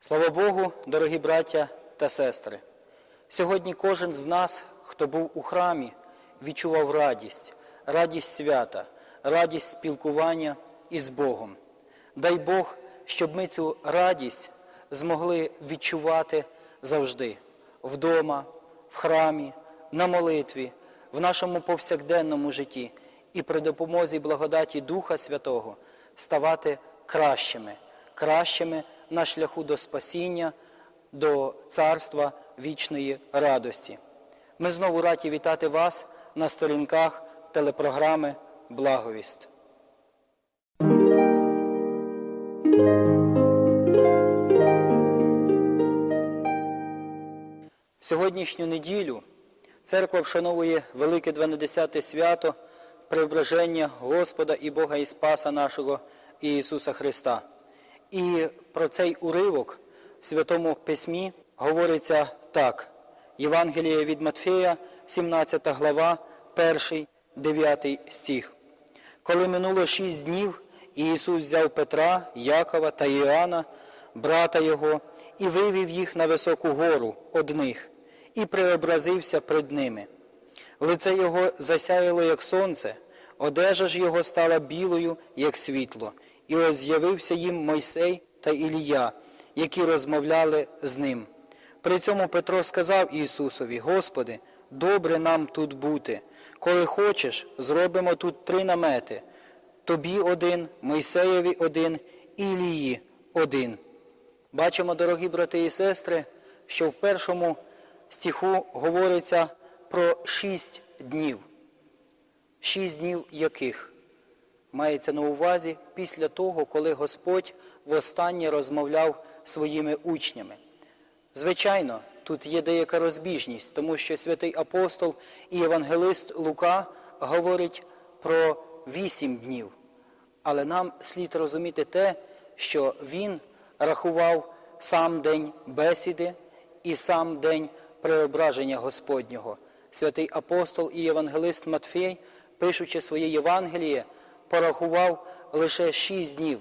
Слава Богу, дорогі браття та сестри! Сьогодні кожен з нас, хто був у храмі, відчував радість, радість свята, радість спілкування із Богом. Дай Бог, щоб ми цю радість змогли відчувати завжди вдома, в храмі, на молитві, в нашому повсякденному житті і при допомозі благодаті Духа Святого ставати кращими, кращими на шляху до спасіння, до царства вічної радості. Ми знову раді вітати вас на сторінках телепрограми Благовість. Сьогоднішню неділю церква вшановує Велике Дванадесяте свято Преображення Господа і Бога і Спаса нашого Ісуса Христа. І про цей уривок в Святому Письмі говориться так. Євангеліє від Матфея, 17 глава, 1, 9 стих. Коли минуло шість днів, Ісус взяв Петра, Якова та Іоанна, брата його, і вивів їх на високу гору одних, і преобразився пред ними. Лице його засяяло, як сонце, одежа ж його стала білою, як світло, і ось з'явився їм Мойсей та Ілія, які розмовляли з ним. При цьому Петро сказав Ісусові, Господи, добре нам тут бути. Коли хочеш, зробимо тут три намети. Тобі один, Мойсеєві один, Ілії один. Бачимо, дорогі брати і сестри, що в першому стиху говориться про шість днів. Шість днів яких мається на увазі після того, коли Господь востаннє розмовляв своїми учнями. Звичайно, тут є деяка розбіжність, тому що святий апостол і євангелист Лука говорить про вісім днів. Але нам слід розуміти те, що він рахував сам день бесіди і сам день преображення Господнього. Святий апостол і євангелист Матфей, пишучи своє Євангеліє, порахував лише шість днів,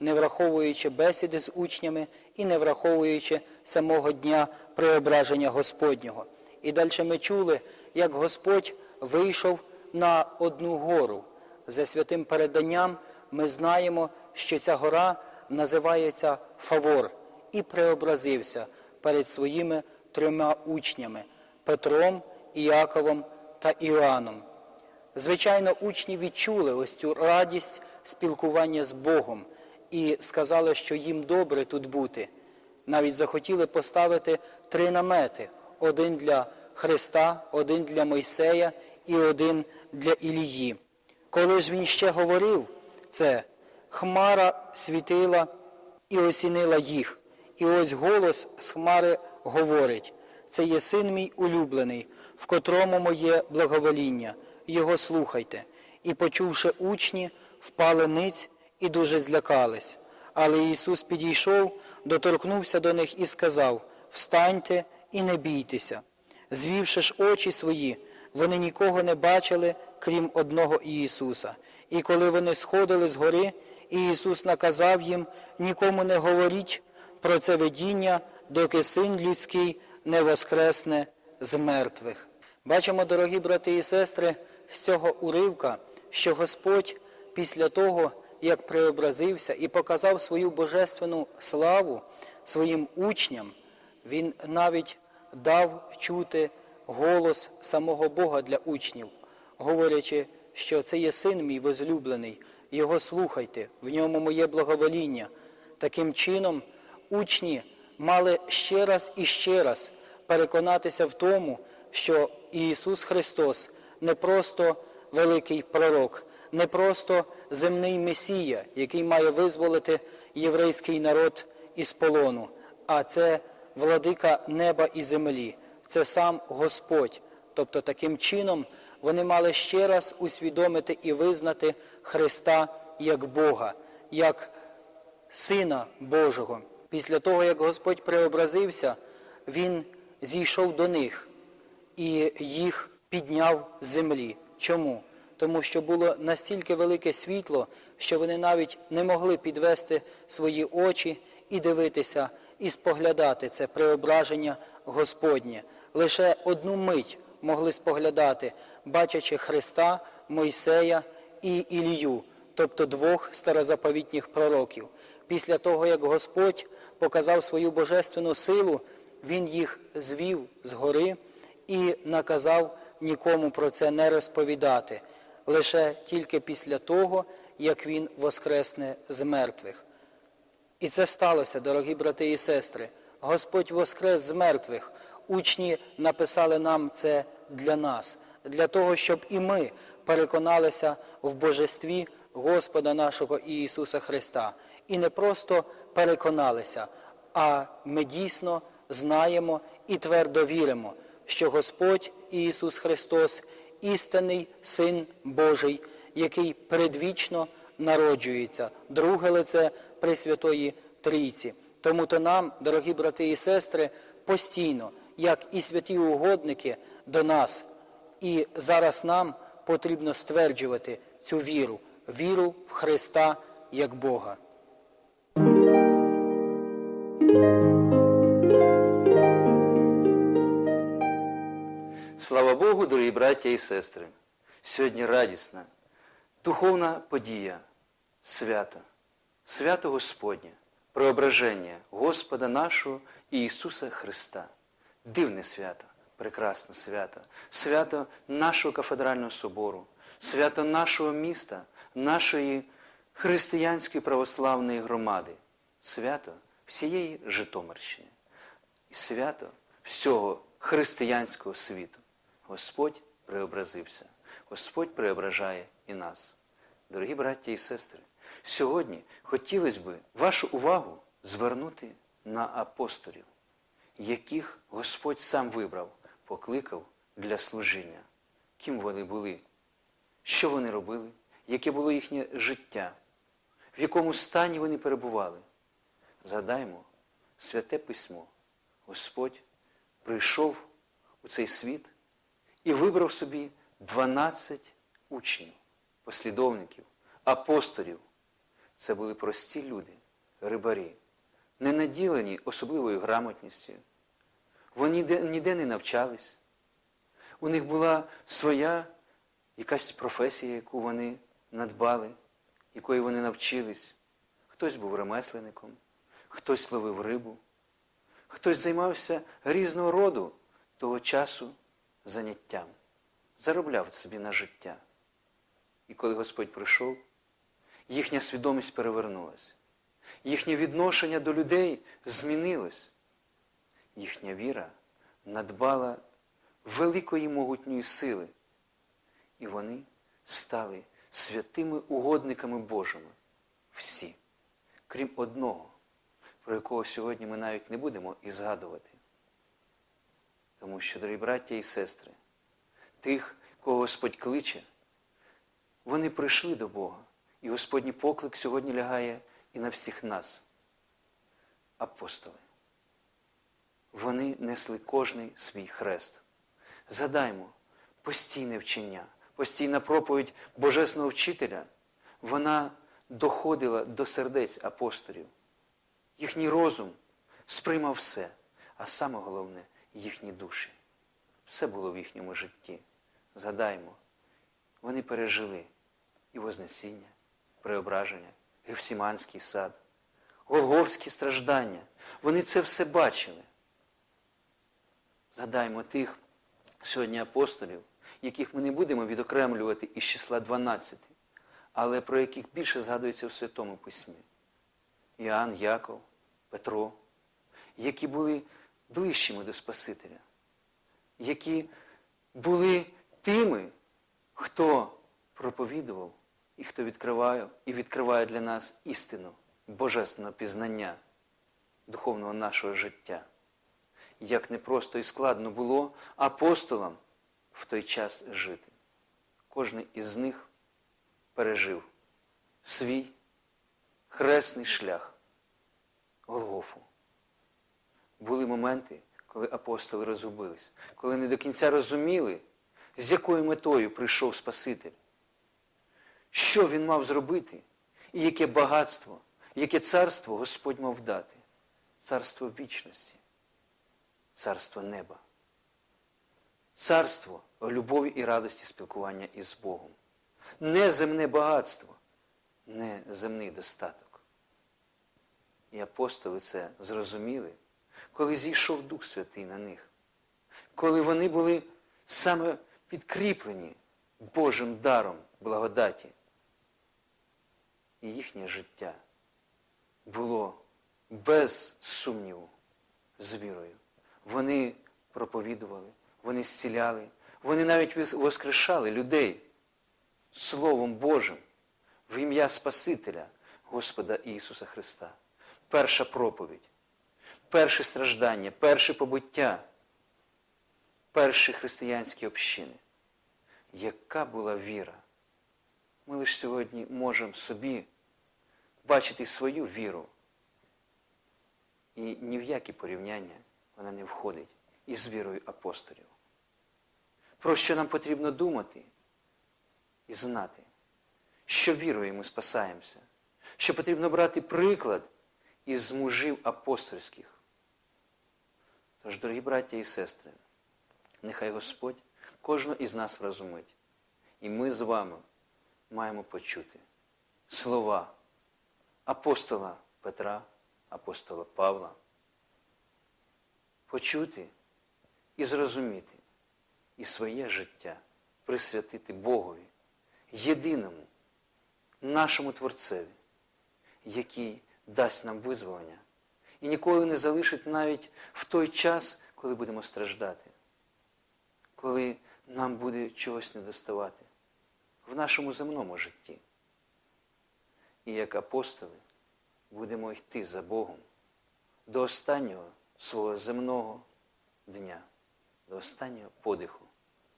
не враховуючи бесіди з учнями і не враховуючи самого дня преображення Господнього. І далі ми чули, як Господь вийшов на одну гору. За святим переданням ми знаємо, що ця гора називається Фавор і преобразився перед своїми трьома учнями Петром, Іаковом та Іоанном. Звичайно, учні відчули ось цю радість спілкування з Богом і сказали, що їм добре тут бути. Навіть захотіли поставити три намети: один для Христа, один для Мойсея і один для Ілії. Коли ж він ще говорив це, хмара світила і осінила їх. І ось голос з хмари говорить: це є син мій улюблений, в котрому моє благовоління. Його слухайте. І, почувши учні, впали ниць і дуже злякались. Але Ісус підійшов, доторкнувся до них і сказав: Встаньте і не бійтеся. Звівши ж очі свої, вони нікого не бачили, крім одного Ісуса. І коли вони сходили з гори, Ісус наказав їм нікому не говоріть про це видіння, доки син людський не воскресне з мертвих. Бачимо, дорогі брати і сестри, з цього уривка, що Господь після того, як преобразився і показав свою божественну славу своїм учням, Він навіть дав чути голос самого Бога для учнів, говорячи, що це є син мій возлюблений, його слухайте, в ньому моє благовоління. Таким чином, учні мали ще раз і ще раз переконатися в тому, що Ісус Христос не просто великий пророк, не просто земний Месія, який має визволити єврейський народ із полону, а це владика неба і землі, це сам Господь. Тобто таким чином вони мали ще раз усвідомити і визнати Христа як Бога, як Сина Божого. Після того, як Господь преобразився, Він зійшов до них і їх підняв з землі. Чому? тому що було настільки велике світло, що вони навіть не могли підвести свої очі і дивитися, і споглядати це преображення Господнє. Лише одну мить могли споглядати, бачачи Христа, Мойсея і Ілію, тобто двох старозаповітніх пророків. Після того, як Господь показав свою божественну силу, Він їх звів з гори і наказав нікому про це не розповідати, лише тільки після того, як Він воскресне з мертвих. І це сталося, дорогі брати і сестри. Господь воскрес з мертвих. Учні написали нам це для нас, для того, щоб і ми переконалися в божестві Господа нашого Ісуса Христа. І не просто переконалися, а ми дійсно знаємо і твердо віримо, що Господь Ісус Христос істинний Син Божий, який предвічно народжується, друге лице Пресвятої Трійці. Тому то нам, дорогі брати і сестри, постійно, як і святі угодники до нас, і зараз нам потрібно стверджувати цю віру, віру в Христа як Бога. Слава Богу, дорогі браття і сестри! Сьогодні радісна, духовна подія, свято, свято Господнє, преображення Господа нашого Ісуса Христа. Дивне свято, прекрасне свято, свято нашого кафедрального собору, свято нашого міста, нашої християнської православної громади, свято всієї Житомирщини свято всього християнського світу. Господь преобразився, Господь преображає і нас. Дорогі браття і сестри, сьогодні хотілося б вашу увагу звернути на апостолів, яких Господь сам вибрав, покликав для служіння. Ким вони були, що вони робили, яке було їхнє життя, в якому стані вони перебували. Згадаймо святе письмо. Господь прийшов у цей світ і вибрав собі 12 учнів, послідовників, апостолів. Це були прості люди, рибарі, не наділені особливою грамотністю. Вони ніде, не навчались. У них була своя якась професія, яку вони надбали, якої вони навчились. Хтось був ремесленником, хтось ловив рибу, хтось займався різного роду того часу заняттям, заробляв собі на життя. І коли Господь прийшов, їхня свідомість перевернулася, їхнє відношення до людей змінилось, їхня віра надбала великої могутньої сили, і вони стали святими угодниками Божими. Всі, крім одного, про якого сьогодні ми навіть не будемо і згадувати. Тому що, дорогі браття і сестри, тих, кого Господь кличе, вони прийшли до Бога. І Господній поклик сьогодні лягає і на всіх нас. Апостоли. Вони несли кожний свій хрест. Згадаймо, постійне вчення, постійна проповідь Божесного вчителя, вона доходила до сердець апостолів. Їхній розум сприймав все, а саме головне їхні душі. Все було в їхньому житті. Згадаймо, вони пережили і Вознесіння, преображення, Гефсіманський сад, Голговські страждання. Вони це все бачили. Згадаймо тих сьогодні апостолів, яких ми не будемо відокремлювати із числа 12, але про яких більше згадується в Святому Письмі. Іоанн, Яков, Петро, які були ближчими до Спасителя, які були тими, хто проповідував і хто відкриває і відкриває для нас істину божественного пізнання духовного нашого життя. Як непросто і складно було апостолам в той час жити. Кожен із них пережив свій хресний шлях Голгофу. Були моменти, коли апостоли розгубились, коли не до кінця розуміли, з якою метою прийшов Спаситель, що він мав зробити, і яке багатство, яке царство Господь мав дати. Царство вічності, царство неба, царство любові і радості спілкування із Богом. Не земне багатство, не земний достаток. І апостоли це зрозуміли, коли зійшов Дух Святий на них, коли вони були саме підкріплені Божим даром благодаті. І їхнє життя було без сумніву з вірою. Вони проповідували, вони зціляли, вони навіть воскрешали людей Словом Божим в ім'я Спасителя Господа Ісуса Христа. Перша проповідь, перше страждання, перше побуття, перші християнські общини. Яка була віра? Ми лише сьогодні можемо собі бачити свою віру. І ні в які порівняння вона не входить із вірою апостолів. Про що нам потрібно думати і знати, що вірою ми спасаємося, що потрібно брати приклад із мужів апостольських. Тож, дорогі браття і сестри, нехай Господь кожного із нас вразумить. І ми з вами маємо почути слова апостола Петра, апостола Павла. Почути і зрозуміти і своє життя присвятити Богові, єдиному, нашому Творцеві, який дасть нам визволення і ніколи не залишить навіть в той час, коли будемо страждати, коли нам буде чогось недоставати в нашому земному житті. І як апостоли будемо йти за Богом до останнього свого земного дня, до останнього подиху,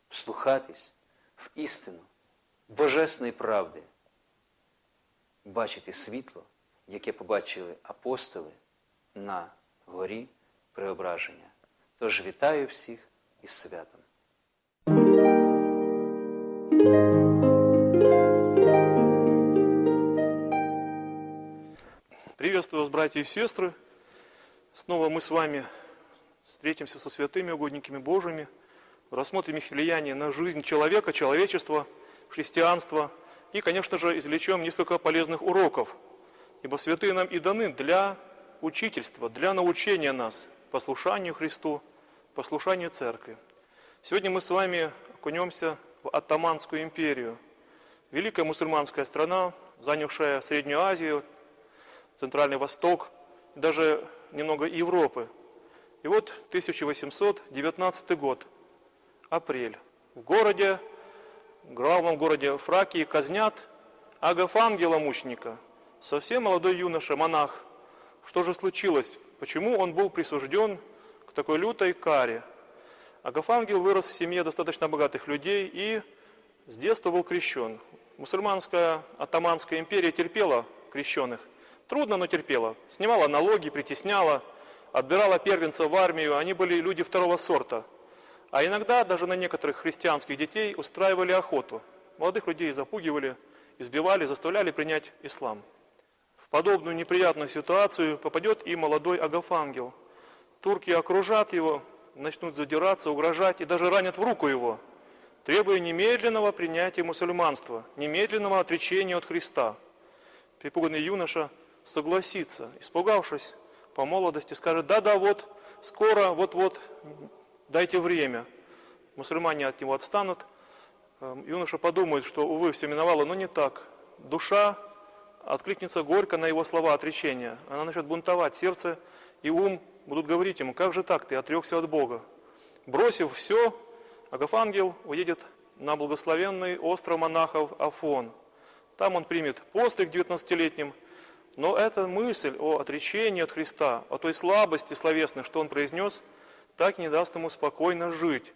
вслухатись в істину божесної правди, бачити світло, яке побачили апостоли на горі преображення. Тож вітаю всіх із святом. Приветствую вас, братья и сестры. Снова мы с вами встретимся со святыми угодниками Божьими, рассмотрим их влияние на жизнь человека, человечества, христианства и, конечно же, извлечем несколько полезных уроков, ибо святые нам и даны для учительства, для научения нас послушанию Христу, послушанию Церкви. Сегодня мы с вами окунемся в Оттоманскую империю, великая мусульманская страна, занявшая Среднюю Азию, Центральный Восток, даже немного Европы. И вот 1819 год, апрель. В городе, в главном городе Фракии казнят Агафангела мученика, совсем молодой юноша, монах. Что же случилось? Почему он был присужден к такой лютой каре? Агафангел вырос в семье достаточно богатых людей и с детства был крещен. Мусульманская атаманская империя терпела крещенных. Трудно, но терпела. Снимала налоги, притесняла, отбирала первенцев в армию. Они были люди второго сорта. А иногда даже на некоторых христианских детей устраивали охоту. Молодых людей запугивали, избивали, заставляли принять ислам. Подобную неприятную ситуацию попадет и молодой Агафангел. Турки окружат его, начнут задираться, угрожать и даже ранят в руку его, требуя немедленного принятия мусульманства, немедленного отречения от Христа. Припуганный юноша согласится, испугавшись по молодости, скажет, да-да, вот, скоро, вот-вот, дайте время. Мусульмане от него отстанут. Эм, Юноша подумает, что, увы, все миновало, но не так. Душа откликнется горько на его слова отречения. Она начнет бунтовать, сердце и ум будут говорить ему, как же так, ты отрекся от Бога. Бросив все, Агафангел уедет на благословенный остров монахов Афон. Там он примет постриг 19-летним, но эта мысль о отречении от Христа, о той слабости словесной, что он произнес, так не даст ему спокойно жить.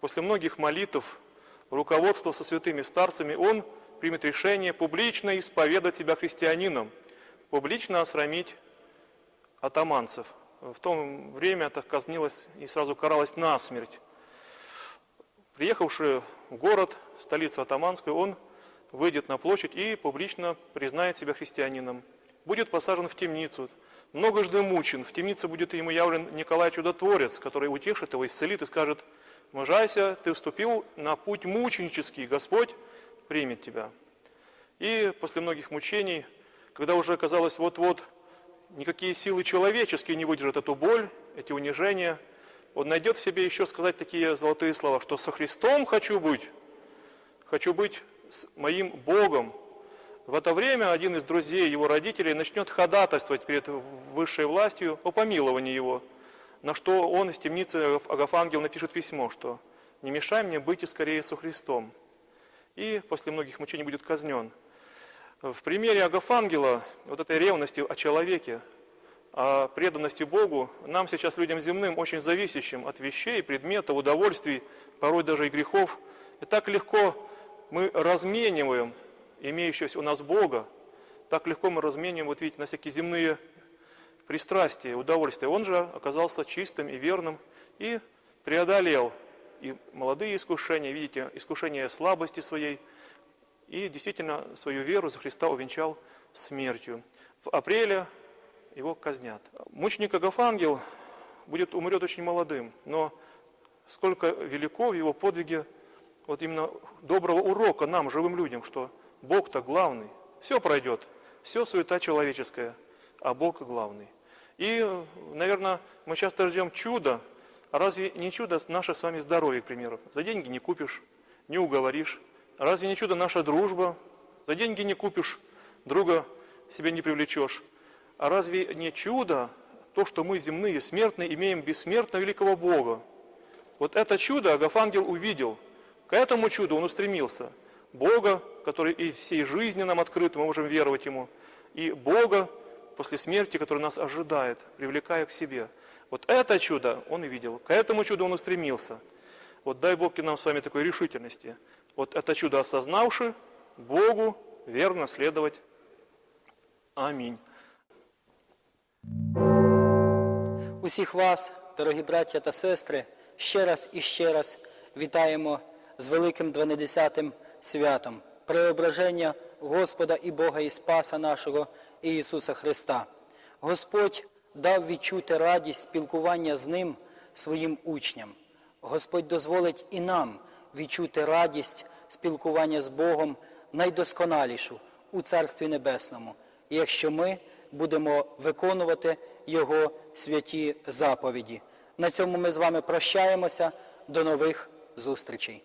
После многих молитв, руководства со святыми старцами, он примет решение публично исповедать себя христианином, публично осрамить атаманцев. В то время это казнилось и сразу каралось насмерть. Приехавший в город, столицу атаманскую, он выйдет на площадь и публично признает себя христианином. Будет посажен в темницу, многожды мучен. В темнице будет ему явлен Николай Чудотворец, который утешит его, исцелит и скажет, «Мужайся, ты вступил на путь мученический, Господь примет тебя». И после многих мучений, когда уже казалось вот-вот никакие силы человеческие не выдержат эту боль, эти унижения, он найдет в себе еще сказать такие золотые слова, что со Христом хочу быть, хочу быть с моим Богом. В это время один из друзей его родителей начнет ходатайствовать перед высшей властью о помиловании его, на что он из темницы Агафангел напишет письмо, что «Не мешай мне быть и скорее со Христом». И после многих мучений будет казнен. В примере Агафангела, вот этой ревности о человеке, о преданности Богу, нам сейчас, людям земным, очень зависящим от вещей, предметов, удовольствий, порой даже и грехов, и так легко мы размениваем имеющегося у нас Бога, так легко мы размениваем, вот видите, на всякие земные пристрастия, удовольствия. Он же оказался чистым и верным и преодолел и молодые искушения, видите, искушения слабости своей, и действительно свою веру за Христа увенчал смертью. В апреле его казнят. Мученик Агафангел будет, умрет очень молодым, но сколько велико в его подвиге вот именно доброго урока нам, живым людям, что Бог-то главный. Все пройдет, все суета человеческая, а Бог главный. И, наверное, мы часто ждем чуда, разве не чудо наше с вами здоровье, к примеру? За деньги не купишь, не уговоришь. Разве не чудо наша дружба? За деньги не купишь, друга себе не привлечешь. А разве не чудо то, что мы земные, смертные, имеем бессмертно великого Бога? Вот это чудо Агафангел увидел. К этому чуду он устремился. Бога, который из всей жизни нам открыт, мы можем веровать Ему. И Бога после смерти, который нас ожидает, привлекая к себе. Вот это чудо он и видел. К этому чуду он устремился. Вот дай Бог и нам с вами такой решительности. Вот это чудо осознавши, Богу верно следовать. Амінь. Усіх вас, дорогі браття та сестри, ще раз і ще раз вітаємо з великим дванадесятим святом преображення Господа і Бога і Спаса нашого Ісуса Христа. Господь дав відчути радість спілкування з Ним своїм учням. Господь дозволить і нам відчути радість спілкування з Богом найдосконалішу у Царстві Небесному, якщо ми будемо виконувати Його святі заповіді. На цьому ми з вами прощаємося. До нових зустрічей.